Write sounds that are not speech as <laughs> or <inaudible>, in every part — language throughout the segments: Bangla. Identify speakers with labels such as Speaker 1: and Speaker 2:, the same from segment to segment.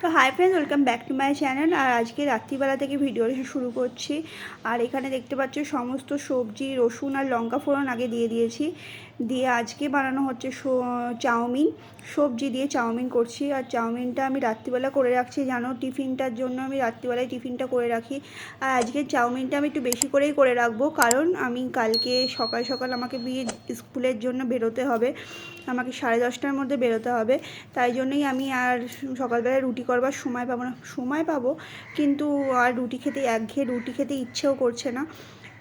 Speaker 1: তো hi friend welcome back to my channel আর আজকে রাত্রিবেলা থেকে ভিডিও শুরু করছি। আর এখানে দেখতে পাচ্ছি, সমস্ত সবজি, রসুন আর লঙ্কা ফোড়ন আগে দিয়ে দিয়েছি। দিয়ে আজকে বানানো হচ্ছে চাউমিন। সবজি দিয়ে চাউমিন করছি। আর চাউমিনটা আমি রাত্রিবেলা করে রাখছি, জানো? টিফিনটার জন্য আমি রাত্রিবেলায় টিফিনটা করে রাখি। আর আজকে চাউমিনটা আমি একটু বেশি করেই করে রাখব, কারণ আমি কালকে সকাল সকাল আমাকে বিয়ে স্কুলের জন্য বেরোতে হবে। আমাকে সাড়ে দশটার মধ্যে বেরোতে হবে। তাই জন্যই আমি আর সকালবেলায় রুটি করবার সময় পাবো না। সময় পাবো, কিন্তু আর রুটি খেতে, একঘেয়ে রুটি খেতে ইচ্ছেও করছে না।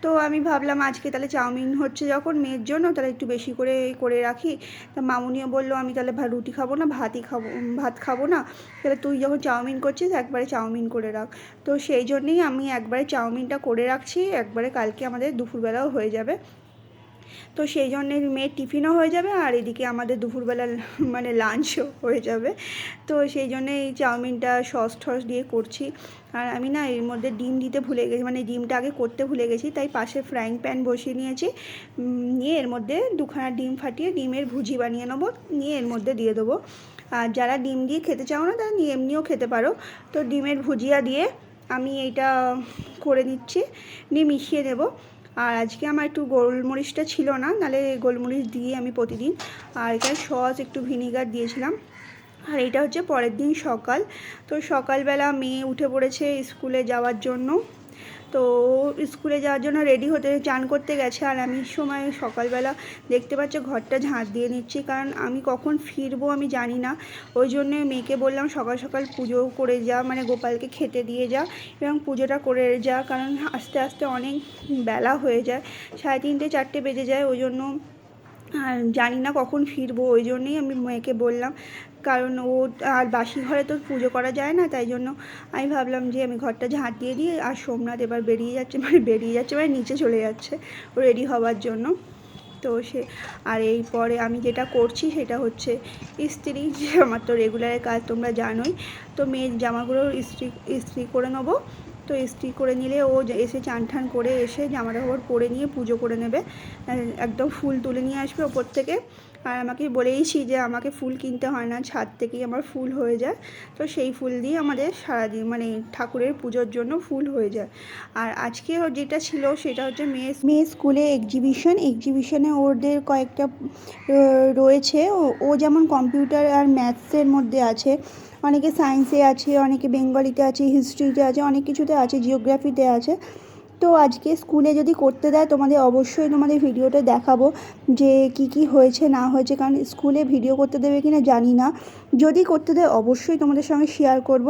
Speaker 1: তো আমি ভাবলাম আজকে তাহলে চাউমিন হচ্ছে যখন মেয়ের জন্য, তাহলে একটু বেশি করে করে রাখি। তা মামুনিও বলল, আমি তাহলে রুটি খাব না, ভাতই খাব ভাত খাব না। তাহলে তুই যখন চাউমিন করছিস, একবারে চাউমিন করে রাখ। তো সেই জন্যেই আমি একবারে চাউমিনটা করে রাখছি, একবারে কালকে আমাদের দুপুরবেলাও হয়ে যাবে। তো সেই জন্যে মেয়ের টিফিনও হয়ে যাবে আর এদিকে আমাদের দুপুরবেলা <laughs> মানে লাঞ্চও হয়ে যাবে। তো সেই জন্যে এই চাউমিনটা সস টস দিয়ে করছি। আর আমি না এর মধ্যে ডিম দিতে ভুলে গেছি মানে ডিমটা আগে করতে ভুলে গেছি, তাই পাশে ফ্রাইং প্যান বসিয়ে নিয়েছি। নিয়ে এর মধ্যে দুখানা ডিম ফাটিয়ে ডিমের ভুজি বানিয়ে নেব, নিয়ে এর মধ্যে দিয়ে দেবো। আর যারা ডিম দিয়ে খেতে চাও না, তারা এমনিও খেতে পারো। তো ডিমের ভুজিয়া দিয়ে আমি এইটা করে নিচ্ছি, নিয়ে মিশিয়ে নেব। আর আজকে আমার একটু গোলমরিচটা ছিল না নাহলে গোলমরিচ দিয়ে আমি প্রতিদিন, আর এখানে সস একটু ভিনিগার দিয়েছিলাম। আর এটা হচ্ছে পরের দিন সকাল। তো সকালবেলা মেয়ে উঠে পড়েছে স্কুলে যাওয়ার জন্য। তো স্কুলে যাওয়ার জন্য রেডি হতে চান করতে গেছে আর আমি সময় সকালবেলা দেখতে পাচ্ছ ঘরটা ঝাঁট দিয়ে নিচ্ছি কারণ আমি কখন ফিরবো আমি জানি না। ওই জন্য মেয়েকে বললাম সকাল সকাল পুজো করে যা মানে গোপালকে খেতে দিয়ে যা এবং পুজোটা করে যা কারণ আস্তে আস্তে অনেক বেলা হয়ে যায়, সাড়ে তিনটে চারটে বেজে যায়। ওই জন্য আর জানি না কখন ফিরবো, ওই জন্যই আমি মেয়েকে বললাম কারণ ও আর বাসি ঘরে তো পুজো করা যায় না, তাই জন্য আমি ভাবলাম যে আমি ঘরটা ঝাঁট দিয়ে দিই আর সোমনাথ এবার বেরিয়ে যাচ্ছে মানে বেরিয়ে যাচ্ছে মানে নিচে চলে যাচ্ছে রেডি হওয়ার জন্য। তো সে, আর এই পরে আমি যেটা করছি সেটা হচ্ছে ইস্ত্রি, যে আমার তো রেগুলারের কাজ তোমরা জানোই, তো মেয়ের জামাগুলো ইস্ত্রি ইস্ত্রি করে নেব। তো ইস্ত্রি করে নিলে ও এসে চান ঠান করে এসে জামাটা কাপড় পরে নিয়ে পুজো করে নেবে, একদম ফুল তুলে নিয়ে আসবে ওপর থেকে। আর আমাকে বলেইছি যে আমাকে ফুল কিনতে হয় না, ছাদ থেকেই আমার ফুল হয়ে যায়। তো সেই ফুল দিয়ে আমাদের সারাদিন মানে ঠাকুরের পুজোর জন্য ফুল হয়ে যায়। আর আজকে যেটা ছিল সেটা হচ্ছে মেয়ে মেয়ে স্কুলে এক্সিবিশন এক্সিবিশনে ওদের কয়েকটা রয়েছে। ও- ও যেমন কম্পিউটার আর ম্যাথসের মধ্যে আছে। অনেকে সায়েন্সে আছে, অনেকে বেঙ্গলিতে আছে হিস্ট্রিতে আছে, অনেক কিছুতে আছে জিওগ্রাফিতে আছে। তো আজকে স্কুলে যদি করতে দেয় তোমাদের অবশ্যই তোমাদের ভিডিওতে দেখাবো যে কি কি হয়েছে, না হয়েছে। কারণ স্কুলে ভিডিও করতে দেবে কি না জানি না। যদি করতে দেয় অবশ্যই তোমাদের সঙ্গে শেয়ার করব।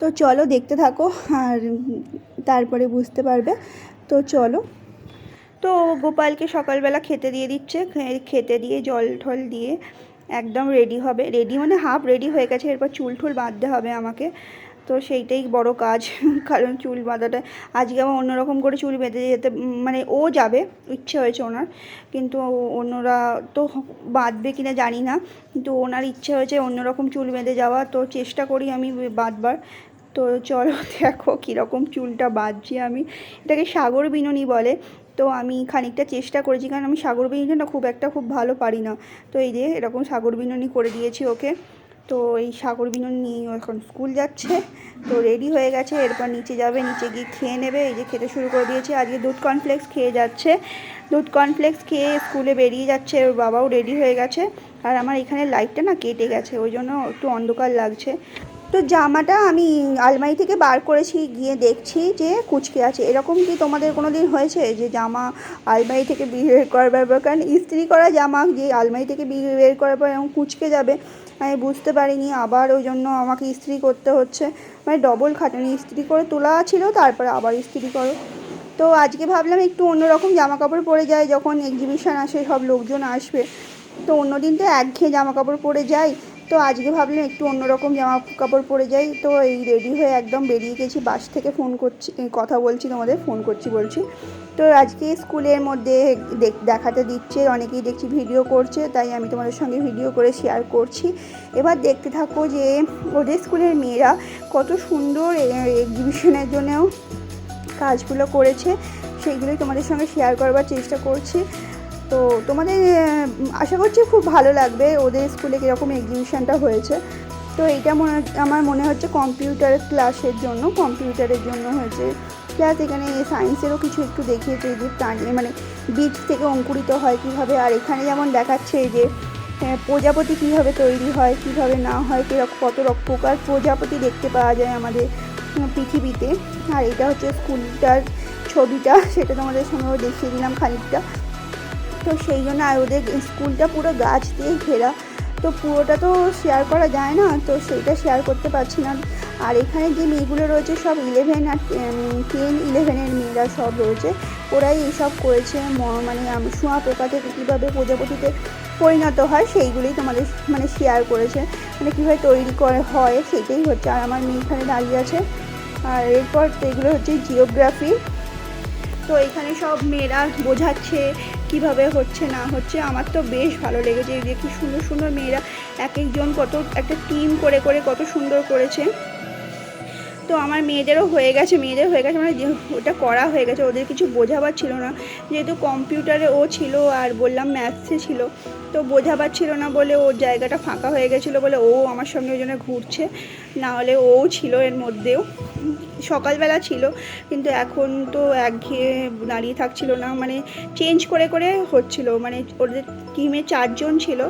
Speaker 1: তো চলো দেখতে থাকো আর তারপরে বুঝতে পারবে। তো চলো। তো গোপালকে সকালবেলা খেতে দিয়ে দিচ্ছে। খেতে দিয়ে জল ঠল দিয়ে একদম রেডি হবে। রেডি মানে হাফ রেডি হয়ে গেছে। এরপর চুল টুল বাঁধতে হবে আমাকে। তো সেইটাই বড় কাজ। <laughs> কারণ চুল বাঁধাটা, আজকে আমার অন্যরকম করে চুল বেঁধে যেতে মানে ও যাবে, ইচ্ছে হয়েছে ওনার। কিন্তু অন্যরা তো বাঁধবে কিনা জানি না। কিন্তু ওনার ইচ্ছে হয়েছে অন্যরকম চুল বেঁধে যাওয়া, তো চেষ্টা করি আমি বাঁধবার। তো চলো <laughs> দেখো কীরকম চুলটা বাঁধছি আমি। এটাকে সাগর বিনুনি বলে। তো আমি খানিকটা চেষ্টা করেছি, কারণ আমি সাগর বিনুনিটা খুব একটা খুব ভালো পারি না। তো এই যে এরকম সাগর বিনুনি করে দিয়েছি ওকে। তো এই সাগর বিনন নিয়ে এখন স্কুল যাচ্ছে। তো রেডি হয়ে গেছে, এরপর নিচে যাবে, নিচে গিয়ে খেয়ে নেবে, এই যে খেতে শুরু করে দিয়েছে। আজকে দুধ কর্নফ্লেক্স খেয়ে যাচ্ছে। দুধ কর্নফ্লেক্স খেয়ে স্কুলে বেরিয়ে যাচ্ছে, ওর বাবাও রেডি হয়ে গেছে। আর আমার এখানে লাইটটা না কেটে গেছে, ওই জন্য একটু অন্ধকার লাগছে। তো জামাটা আমি আলমারি থেকে বার করেছি, গিয়ে দেখছি যে কুচকে আছে। এরকম কি তোমাদের কোনো দিন হয়েছে যে জামা আলমারি থেকে বের করবার পর কারণ ইস্ত্রি করা জামা যে আলমারি থেকে বের করার পর এরকম কুচকে যাবে, আমি বুঝতে পারিনি। আবার ওই জন্য আমাকে ইস্ত্রি করতে হচ্ছে। মানে ডবল খাটুনি, ইস্ত্রি করে তোলা ছিল, তারপরে আবার ইস্ত্রি করো। তো আজকে ভাবলাম একটু অন্যরকম জামা কাপড় পরে যায় যখন এক্সিবিশন আসে সব লোকজন আসবে। তো অন্যদিন তো একঘেয়ে জামা কাপড় পরে যাই। তো আজকে ভাবলাম একটু অন্যরকম জামা কাপড় পরে যাই। তো এই রেডি হয়ে একদম বেরিয়ে গেছি, বাস থেকে ফোন করছি কথা বলছি তোমাদের ফোন করছি বলছি। তো আজকে স্কুলের মধ্যে দেখাতে দিচ্ছে, অনেকেই দেখছি ভিডিও করছে, তাই আমি তোমাদের সঙ্গে ভিডিও করে শেয়ার করছি। এবার দেখতে থাকো যে ওদের স্কুলের মেয়েরা কত সুন্দর এক্সিবিশনের জন্যও কাজগুলো করেছে, সেইগুলোই তোমাদের সঙ্গে শেয়ার করবার চেষ্টা করছি। তো তোমাদের আশা করছি খুব ভালো লাগবে ওদের স্কুলে কীরকম এক্সিবিশনটা হয়েছে। তো এইটা মনে আমার মনে হচ্ছে কম্পিউটার ক্লাসের জন্য কম্পিউটারের জন্য হয়েছে। প্লাস এখানে সায়েন্সেরও কিছু একটু দেখিয়েছে যে প্রাণী মানে বীজ থেকে অঙ্কুরিত হয় কীভাবে আর এখানে যেমন দেখাচ্ছে যে হ্যাঁ, প্রজাপতি কীভাবে তৈরি হয় কীভাবে না হয় কীরকম কত রকম প্রকার প্রজাপতি দেখতে পাওয়া যায় আমাদের পৃথিবীতে। আর এটা হচ্ছে স্কুলটার ছবিটা সেটা তোমাদের সঙ্গেও দেখিয়ে দিলাম খানিকটা। তো সেই জন্য আর ওদের স্কুলটা পুরো গাছ দিয়ে ঘেরা। তো পুরোটা তো শেয়ার করা যায় না, তো সেইটা শেয়ার করতে পারছি না। আর এখানে যে মেয়েগুলো রয়েছে সব ইলেভেন আর টেন ইলেভেনের মেয়েরা সব রয়েছে। ওরাই এইসব করেছে মানে আম- শোঁয়া পোকা থেকে কীভাবে প্রজাপতিতে পরিণত হয় সেইগুলোই তোমাদের মানে শেয়ার করেছে। মানে কীভাবে তৈরি করে হয় সেটাই হচ্ছে। আর আমার মেয়ে এখানে দাঁড়িয়ে আছে। আর এরপর এগুলো হচ্ছে জিওগ্রাফি তো এখানে সব মেয়েরা বোঝাচ্ছে কীভাবে হচ্ছে না হচ্ছে। আমার তো বেশ ভালো লেগেছে এই যে কি সুন্দর সুন্দর মেয়েরা এক একজন কত একটা টিম করে করে কত সুন্দর করেছে। তো আমার মেয়েদেরও হয়ে গেছে, মেয়েদের হয়ে গেছে মানে ওটা করা হয়ে গেছে, ওদের কিছু বোঝাবার ছিল না। যেহেতু কম্পিউটারে ও ছিল আর বললাম ম্যাথসে ছিল, তো বোঝাবার ছিল না বলে ওর জায়গাটা ফাঁকা হয়ে গেছিল বলে ও আমার সঙ্গে ওই জন্য ঘুরছে। না হলে ও ছিল এর মধ্যেও। সকালবেলা ছিল, কিন্তু এখন তো একঘেয়ে দাঁড়িয়ে থাকছিল না। মানে চেঞ্জ করে করে হচ্ছিল মানে ওদের টিমে চারজন ছিল।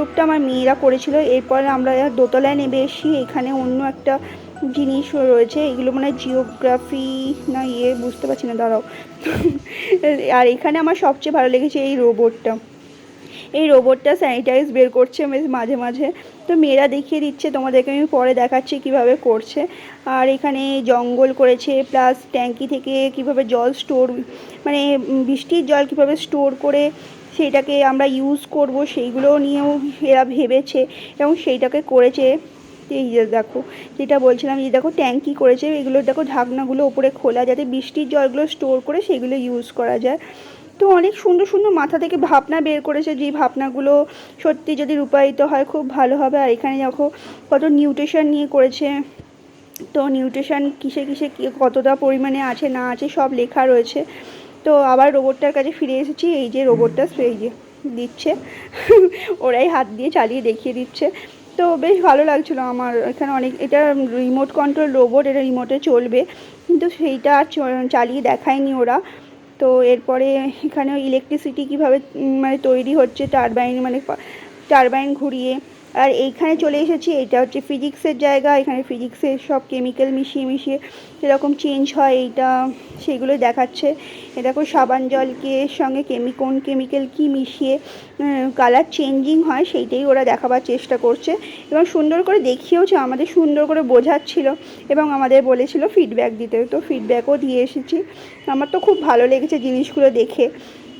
Speaker 1: গ্রুপটা আমার মেয়েরা করেছিল। এরপর আমরা দোতলায় নেমে এসি এখানে অন্য একটা জিনিস রয়েছে। এগুলো মানে জিওগ্রাফি না ইয়ে বুঝতে পারছি না, দাঁড়াও। আর এখানে আমার সবচেয়ে ভালো লেগেছে এই রোবটটা। এই রোবটটা স্যানিটাইজ বের করছে মাঝে মাঝে। তো মেয়েরা দেখিয়ে দিচ্ছে, তোমাদেরকে আমি পরে দেখাচ্ছি কীভাবে করছে। আর এখানে জঙ্গল করেছে প্লাস ট্যাঙ্কি থেকে কীভাবে জল স্টোর মানে বৃষ্টির জল কীভাবে স্টোর করে সেইটাকে আমরা ইউজ করব সেইগুলো নিয়েও এরা ভেবেছে এবং সেইটাকে করেছে। এই যে দেখো, যেটা বলছিলাম এই দেখো ট্যাঙ্কি করেছে, এগুলো দেখো ঢাকনাগুলো ওপরে খোলা যাতে বৃষ্টির জলগুলো স্টোর করে সেগুলো ইউজ করা যায়। তো অনেক সুন্দর সুন্দর মাথা থেকে ভাবনা বের করেছে, যে ভাবনাগুলো সত্যি যদি রূপায়িত হয় খুব ভালো হবে। আর এখানে দেখো কত নিউট্রিশন নিয়ে করেছে। তো নিউট্রিশন কিসে কিসে কতটা পরিমাণে আছে না আছে সব লেখা রয়েছে। তো আবার রোবটটার কাছে ফিরে এসেছি, এই যে রোবটটা এই যে দিচ্ছে। ওরাই হাত দিয়ে চালিয়ে দেখিয়ে দিচ্ছে। তো বেশ ভালো লাগছিল আমার এখানে অনেক, এটা রিমোট কন্ট্রোল রোবট এটা রিমোটে চলবে। কিন্তু সেইটা আর চালিয়ে দেখায়নি ওরা। তো এরপরে এখানে ইলেকট্রিসিটি কীভাবে মানে তৈরি হচ্ছে টারবাইন মানে টারবাইন ঘুরিয়ে আর এইখানে চলে এসেছি এটা হচ্ছে ফিজিক্সের জায়গা, এখানে ফিজিক্সের সব কেমিক্যাল মিশিয়ে মিশিয়ে এরকম চেঞ্জ হয় এইটা, সেগুলো দেখাচ্ছে। এ দেখো, সাবান জলকে সঙ্গে কেমি কোন কেমিক্যাল কী মিশিয়ে কালার চেঞ্জিং হয়, সেইটাই ওরা দেখাবার চেষ্টা করছে। এবং সুন্দর করে দেখিয়েওছে, আমাদের সুন্দর করে বোঝাচ্ছিল এবং আমাদের বলেছিল ফিডব্যাক দিতে। তো ফিডব্যাকও দিয়ে এসেছি। আমার তো খুব ভালো লেগেছে জিনিসগুলো দেখে।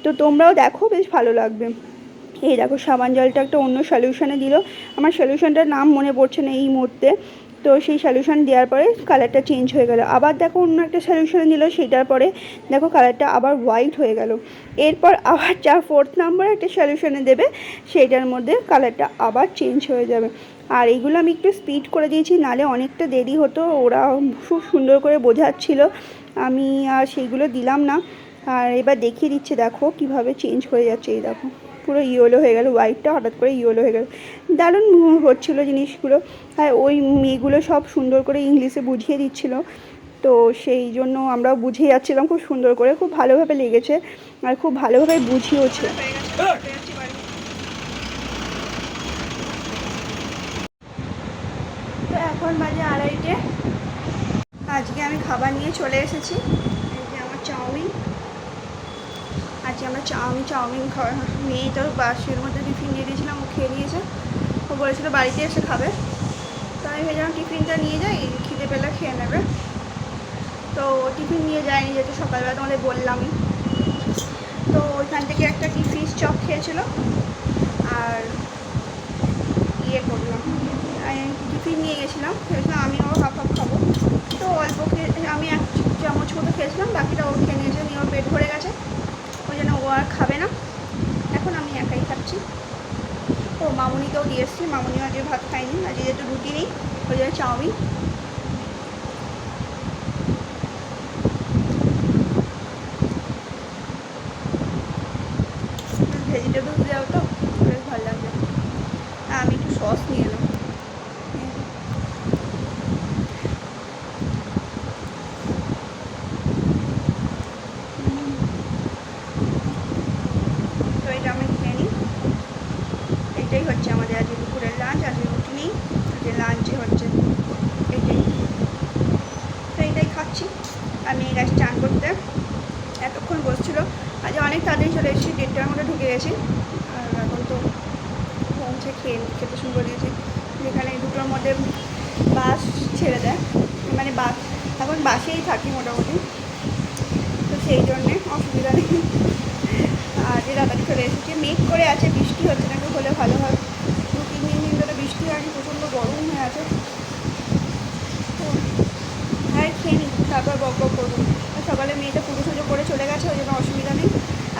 Speaker 1: তো তোমরাও দেখো, বেশ ভালো লাগবে। এই দেখো, সাবান জলটা একটা অন্য সলিউশনে দিল। আমার সলিউশনটার নাম মনে পড়ছে না এই মুহূর্তে। তো সেই সলিউশন দেওয়ার পরে কালারটা চেঞ্জ হয়ে গেল। আবার দেখো অন্য একটা সলিউশন দিল, সেটার পরে দেখো কালারটা আবার হোয়াইট হয়ে গেল। এরপর আবার যা ফোর্থ নাম্বার একটা সলিউশনে দেবে সেইটার মধ্যে কালারটা আবার চেঞ্জ হয়ে যাবে। আর এইগুলো আমি একটু স্পিড করে দিয়েছি, নালে অনেকটা দেরি হতো। ওরা খুব সুন্দর করে বোঝাচ্ছিল। আমি আর সেইগুলো দিলাম না। আর এবার দেখিয়ে দিচ্ছে, দেখো কীভাবে চেঞ্জ হয়ে যাচ্ছে, এই দেখো। পুরো ইয়েলো হয়ে গেল হোয়াইটটা হঠাৎ করে ইয়েলো হয়ে গেল। দারুণ হচ্ছিল জিনিসগুলো। আর ওই মেয়েগুলো সব সুন্দর করে ইংলিশে বুঝিয়ে দিচ্ছিল। তো সেই জন্য আমরাও বুঝে যাচ্ছিলাম, খুব সুন্দর করে, খুব ভালোভাবে লেগেছে আর খুব ভালোভাবে বুঝিয়েওছে। তো এখন বাজে আড়াইটে। আজকে আমি খাবার নিয়ে চলে এসেছি। আমার চাউমিন। আজকে আমরা চাউমিন চাউমিন খাওয়া মেয়ে তো বাসের মধ্যে টিফিন দিয়ে দিয়েছিলাম, ও খেয়ে নিয়েছে। ও বলেছিল বাড়িতে এসে খাবে। তো আমি ভেবেছিলাম টিফিনটা নিয়ে যাই, খিদে পেলে খেয়ে নেবে। তো টিফিন নিয়ে যায়নি যেহেতু সকালবেলা তোমাদের বললামই। তো ওইখান থেকে একটা কি ফিশ চপ খেয়েছিল। আর ইয়ে করলাম। টিফিন নিয়ে গেছিলাম, ভেবেছিলাম আমিও হাফ হাফ খাব। তো অল্প খেয়ে, আমি এক চামচ মতো খেয়েছিলাম, বাকিটা ও খেয়ে নিয়েছে, নিয়ে ওর পেট ভরে গেছে। আর খাবে না। এখন আমি একাই খাচ্ছি। ও, মামুনিকেও দিয়ে এসেছি। মামুনিও আজকে ভাত খাইনি আজকে যেহেতু রুটি নেই, ওই জন্য চাউমিন ভেজিটেবলস দেওয়া তো বেশ ভালো লাগবে আর আমি একটু সস নিয়ে এলাম তো এটা আমি খেয়ে নিই এটাই হচ্ছে আমাদের আজকে দুপুরের লাঞ্চ আজকে রুটি নেই আজকে লাঞ্চে হচ্ছে এটাই তো এটাই খাচ্ছি আমি এই গাছ চান করতে এতক্ষণ বসছিল। আজ অনেক তাড়াতাড়ি চলে এসেছি, দেড়টার মধ্যে ঢুকে গেছি। আর এখন তো পৌঁছে খেয়ে খেতে শুরু করে দিয়েছি। যেখানে দুটোর মধ্যে বাস ছেড়ে দেয় মানে বাস, এখন বাসেই থাকি মোটামুটি। তো সেই জন্যে অসুবিধা নেই। আর যে তাড়াতাড়ি চলে এসেছি, মেঘ করে আছে, বৃষ্টি হচ্ছে, নাকি হলে ভালো হয়। দু তিন দিন ধরে বৃষ্টি হয়নি, প্রচণ্ড গরম হয়ে আছে তো হ্যাঁ খেয়ে নিই তারপর বক বক করব। সকালে মেয়েটা পুজো সুজো করে চলে গেছে, ওই জন্য অসুবিধা নেই।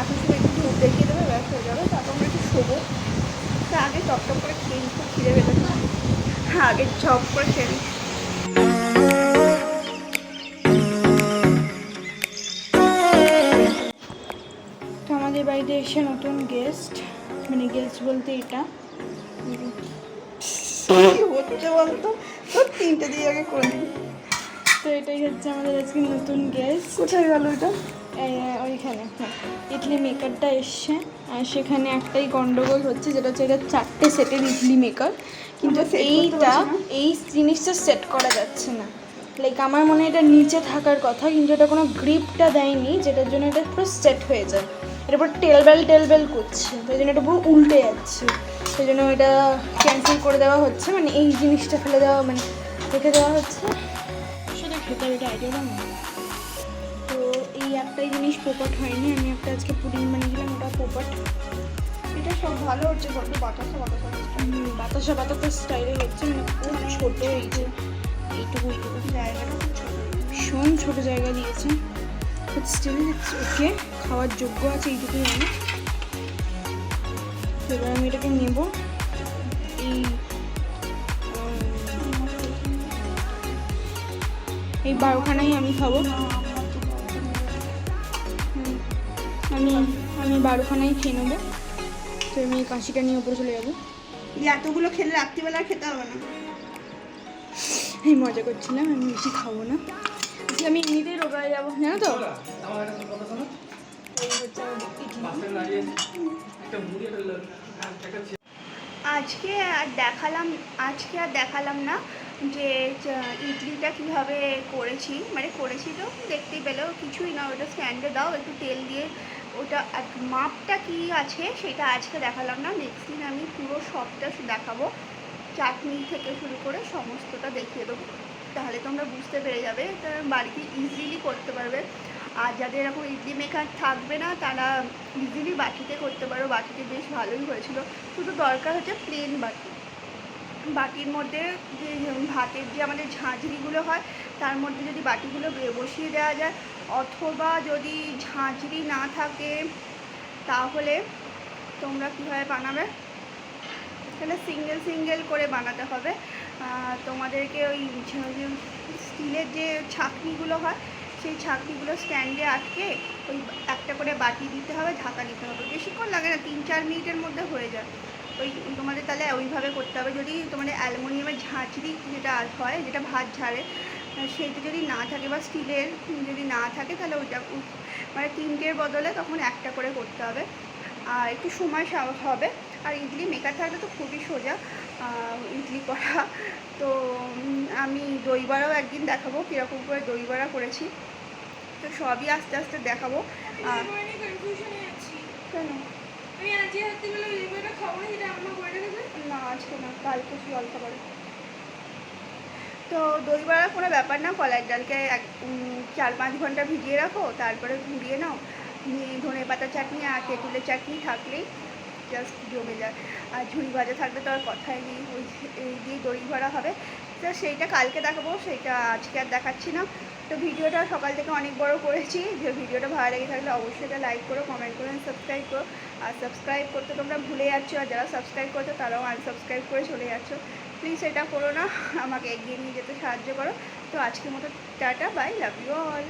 Speaker 1: এখন শুধু একটু ধূপ দেখিয়ে দেবে, ব্যাস হয়ে যাবে। তারপর আমরা একটু শোবো। তা আগে টপ টপ করে খেয়ে নিই, খুব খিদে পেতে হ্যাঁ আগে চপ করে খেয়ে নিই।
Speaker 2: তো আমাদের বাড়িতে এসে নতুন গেস্ট মানে গেস্ট বলতে এটা।
Speaker 1: হচ্ছে বলতো? তোর তিনটে দিয়ে আগে করে দিই
Speaker 2: তো এটাই হচ্ছে আমাদের আজকে নতুন গেস্ট
Speaker 1: কোথায় গেল এটা?
Speaker 2: ওইখানে। হ্যাঁ ইডলি মেকারটা এসছে আর সেখানে একটাই গন্ডগোল হচ্ছে যেটা হচ্ছে এটা চারটে সেটের ইডলি মেকার কিন্তু এইটা এই জিনিসটা সেট করা যাচ্ছে না। লাইক আমার মনে এটা নিচে থাকার কথা কিন্তু এটা কোনো গ্রিপটা দেয়নি যেটার জন্য এটা পুরো সেট হয়ে যায়। এটা পুরো টেলবেল টেলবেল করছে তাই জন্য এটা পুরো উল্টে যাচ্ছে। সেই জন্য এটা ক্যান্সেল করে দেওয়া হচ্ছে মানে এই জিনিসটা ফেলে দেওয়া মানে রেখে দেওয়া হচ্ছে। হবে এটা আইডিয়া না। তো এই একটাই জিনিস পোপট হয়নি আমি একটা আজকে পুডিং বানিয়েছিলাম ওটা পোপট।
Speaker 1: এটা সব ভালো হচ্ছে বড্ড বাতাসা বাতাসা
Speaker 2: বাতাসা বাতাসা স্টাইলে হচ্ছে মানে খুব ছোট এই যে এইটুকু এইটুকু
Speaker 1: জায়গাটা খুব ছোট।
Speaker 2: ভীষণ ছোট জায়গা দিয়েছে। বাট স্টিল ওকে খাওয়ার যোগ্য আছে এইটুকুই আমি। তো এবার আমি এটাকে নেব। এই এই বারোখানাই আমি খাব। আমি আমি বারোখানাই খেয়ে নেব। তো আমি এই কাশিটা নিয়ে উপরে চলে যাব।
Speaker 1: এই এতগুলো খেলে রাত্রিবেলা আর খেতে হবে না।
Speaker 2: আমি মজা করছিলাম আমি বেশি খাব না। আজকে আমি এমনিতেই রোগা যাব জানো তো? এই।
Speaker 1: আজকে আর দেখালাম আজকে আর দেখালাম না। যে ইডলিটা কীভাবে করেছি মানে করেছি তো দেখতেই পেলেও কিছুই না, ওটা স্ট্যান্ডে দাও, একটু তেল দিয়ে ওটা এক- মাপটা কি আছে সেটা আজকে দেখালাম না নেক্সট দিন আমি পুরো সবটা দেখাবো, চাটনি থেকে শুরু করে সমস্তটা দেখিয়ে দেবো, তাহলে তোমরা বুঝতে পেরে যাবে বাড়িতে ইজিলি করতে পারবে, আর যাদের এরকম ইডলি মেকার থাকবে না, তারা ইজিলি বাটিতে করতে পারো, বাটিতে বেশ ভালোই হয়েছিল, শুধু দরকার হচ্ছে প্লেন বাটি। বাটির মধ্যে যে ভাতের যে আমাদের ঝাঁঝরিগুলো হয়, তার মধ্যে যদি বাটিগুলো বসিয়ে দেওয়া যায়, অথবা যদি ঝাঁঝরি না থাকে, তাহলে তোমরা কীভাবে বানাবে? তাহলে সিঙ্গেল সিঙ্গেল করে বানাতে হবে। তোমাদেরকে ওই স্টিলের যে ছাঁকনিগুলো হয়, সেই ছাঁকনিগুলো স্ট্যান্ডে আটকে ওই একটা করে বাটি দিতে হবে, ঢাকা দিতে হবে। বেশিক্ষণ লাগে না, তিন চার মিনিটের মধ্যে হয়ে যায় ওই তোমাদের তাহলে ওইভাবে করতে হবে। যদি তোমাদের অ্যালুমিনিয়ামের ঝাঁঝরি যেটা হয় যেটা ভাত ঝাড়ে সেইটা যদি না থাকে বা স্টিলের যদি না থাকে তাহলে ওইটা মানে তিনটের বদলে তখন একটা করে করতে হবে। আর একটু সময় হবে। আর ইডলি মেকার থাকলে তো খুবই সোজা ইডলি করা। তো আমি দইবড়াও একদিন দেখাবো কীরকম করে দইবড়া করেছি। তো সবই আস্তে আস্তে দেখাবো। কেন?
Speaker 3: আমি আজকে খাব না
Speaker 1: না, আজকে না, কালকে খাবার তো দই বড়ার কোনো ব্যাপার না কলাইয়ের ডালকে এক চার পাঁচ ঘণ্টা ভিজিয়ে রাখো, তারপরে ঘুরিয়ে নাও। নিয়ে ধনে পাতা চাটনি আর তেঁতুলের চাটনি থাকলেই জাস্ট জমে যায়। আর ঝুড়ি ভাজা থাকলে তো আর কথাই নেই, ওই, এই দিয়ে দই ভরা হবে। তো সেইটা কালকে দেখাবো, সেইটা আজকে আর দেখাচ্ছি না। তো ভিডিওটা সকাল থেকে অনেক বড় করেছি, যে ভিডিওটা ভালো লেগে থাকলে অবশ্যই এটা লাইক করো কমেন্ট করো সাবস্ক্রাইব করো। আর সাবস্ক্রাইব করতে তোমরা ভুলে যাচ্ছ, আর যারা সাবস্ক্রাইব করছ তারাও আনসাবস্ক্রাইব করে চলে যাচ্ছ। প্লিজ এটা করো না, আমাকে এগিয়ে নিয়ে যেতে সাহায্য করো। তো আজকের মতো tata bye love you all